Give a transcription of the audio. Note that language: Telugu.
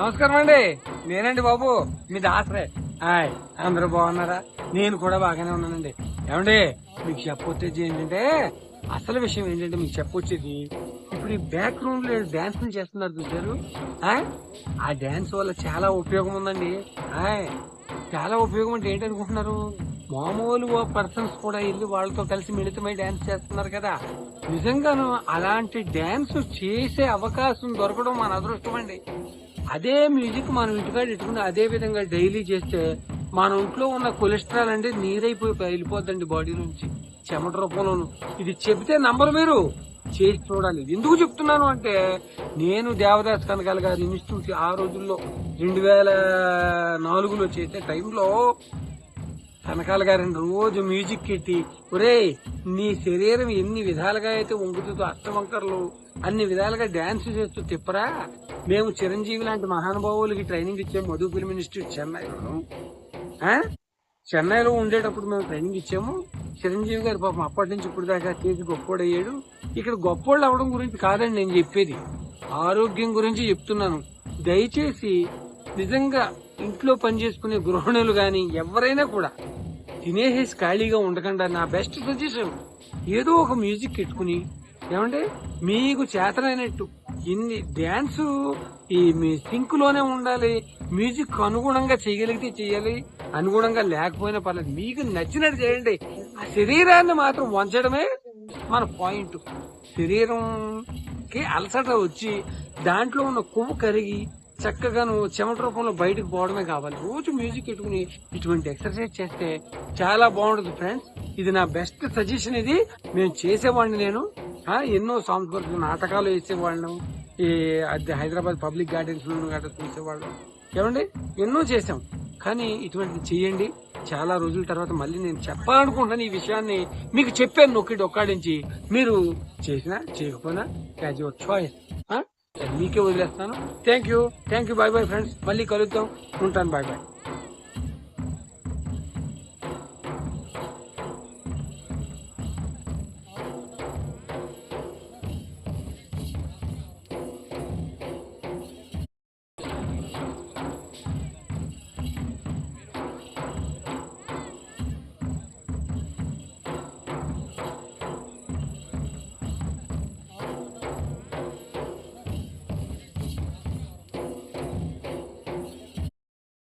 నమస్కారం అండి. నేనండి బాబు. మీ దాసరే. హాయ్. అందరూ బాగున్నారా? నేను కూడా బాగానే ఉన్నానండి. ఏమండి మీకు చెప్పొచ్చేది ఏంటంటే అసలు విషయం ఏంటంటే మీకు చెప్పొచ్చేది ఇప్పుడు ఈ బ్యాక్ గ్రౌండ్లో డాన్స్ చేస్తున్నారు చూసారు ఆ? ఆ డాన్స్ వల్ల చాలా ఉపయోగం ఉందండి. హాయ్. చాలా ఉపయోగం అంటే ఏంటనుకుంటున్నారు మామూలు పర్సన్స్ కూడా వెళ్ళి వాళ్ళతో కలిసి మిళితమై డాన్స్ చేస్తున్నారు కదా. నిజంగాను అలాంటి డాన్స్ చేసే అవకాశం దొరకడం మన అదృష్టం అండి. అదే మ్యూజిక్ మనం ఇంటికాడ ఇట్టుకుని అదే విధంగా డైలీ చేస్తే మన ఒంట్లో ఉన్న కొలెస్ట్రాల్ అంటే నీరైపోయి వెళ్ళిపోద్దండి బాడీ నుంచి. చెమట రూపంలోను. ఇది చెబితే నంబరు మీరు చేసి చూడాలి. ఎందుకు చెప్తున్నాను అంటే నేను దేవదాస్ కనకాల గారి ఇన్స్టిట్యూట్ ఆ రోజుల్లో రెండు వేల నాలుగులో చేసే టైంలో కనకాల గారిని రోజు మ్యూజిక్ పెట్టి ఒరేయ్ నీ శరీరం ఎన్ని విధాలుగా అయితే వంగుతుందో అష్టవంకర్లు అన్ని విధాలుగా డాన్స్ చేస్తూ తిప్పరా? మేము చిరంజీవి లాంటి మహానుభావులకి ట్రైనింగ్ ఇచ్చాము మధు ఫిల్మ్ ఇన్స్టిట్యూట్ చెన్నైలో చెన్నైలో ఉండేటప్పుడు మేము ట్రైనింగ్ ఇచ్చాము. చిరంజీవి గారు పాపం అప్పటి నుంచి ఇప్పుడు దాకా చేసి గొప్పోడయ్యాడు. ఇక్కడ గొప్పోళ్ళు అవడం గురించి కాదండి నేను చెప్పేది. ఆరోగ్యం గురించి చెప్తున్నాను. దయచేసి నిజంగా ఇంట్లో పనిచేసుకునే గృహిణులు గాని ఎవరైనా కూడా తినేసేసి ఖాళీగా ఉండకుండా నా బెస్ట్ సజెషన్ ఏదో ఒక మ్యూజిక్ పెట్టుకుని ఏమంటే మీకు చేతనైనట్టు ఇన్ని డ్యాన్స్ ఈ మీ సింక్లోనే ఉండాలి మ్యూజిక్ అనుగుణంగా చేయగలిగితే చేయాలి అనుగుణంగా లేకపోయినా పర్లేదు మీకు నచ్చినట్టు చేయండి. ఆ శరీరాన్ని మాత్రం వంచడమే మన పాయింట్. శరీరంకి అలసట వచ్చి దాంట్లో ఉన్న కొవ్వు కరిగి చక్కగా నువ్వు చెమట రూపంలో బయటకు పోవడమే కావాలి. రోజు మ్యూజిక్ పెట్టుకుని ఇటువంటి ఎక్సర్సైజ్ చేస్తే చాలా బాగుంటుంది ఫ్రెండ్స్. ఇది నా బెస్ట్ సజెషన్ ఇది. మేము చేసేవాడిని నేను. ఎన్నో ఎన్నో సాంస్కృతిక నాటకాలు వేసేవాళ్ళం. ఈ అది హైదరాబాద్ పబ్లిక్ గార్డెన్స్ గట్రా చూసేవాళ్ళం. ఏమండి? ఎన్నో చేసాం కానీ ఇటువంటిది చెయ్యండి చాలా రోజుల తర్వాత మళ్ళీ నేను చెప్పాలనుకుంటున్నాను ఈ విషయాన్ని. మీకు చెప్పాను నొక్కి ఒక్కడించి. మీరు చేసినా చేయకపోయినా యాజ్ యువర్ చాయిస్ మీకే వదిలేస్తాను. Thank you thank you bye bye friends మళ్ళీ కలుద్దాం. ఉంటాను. Bye bye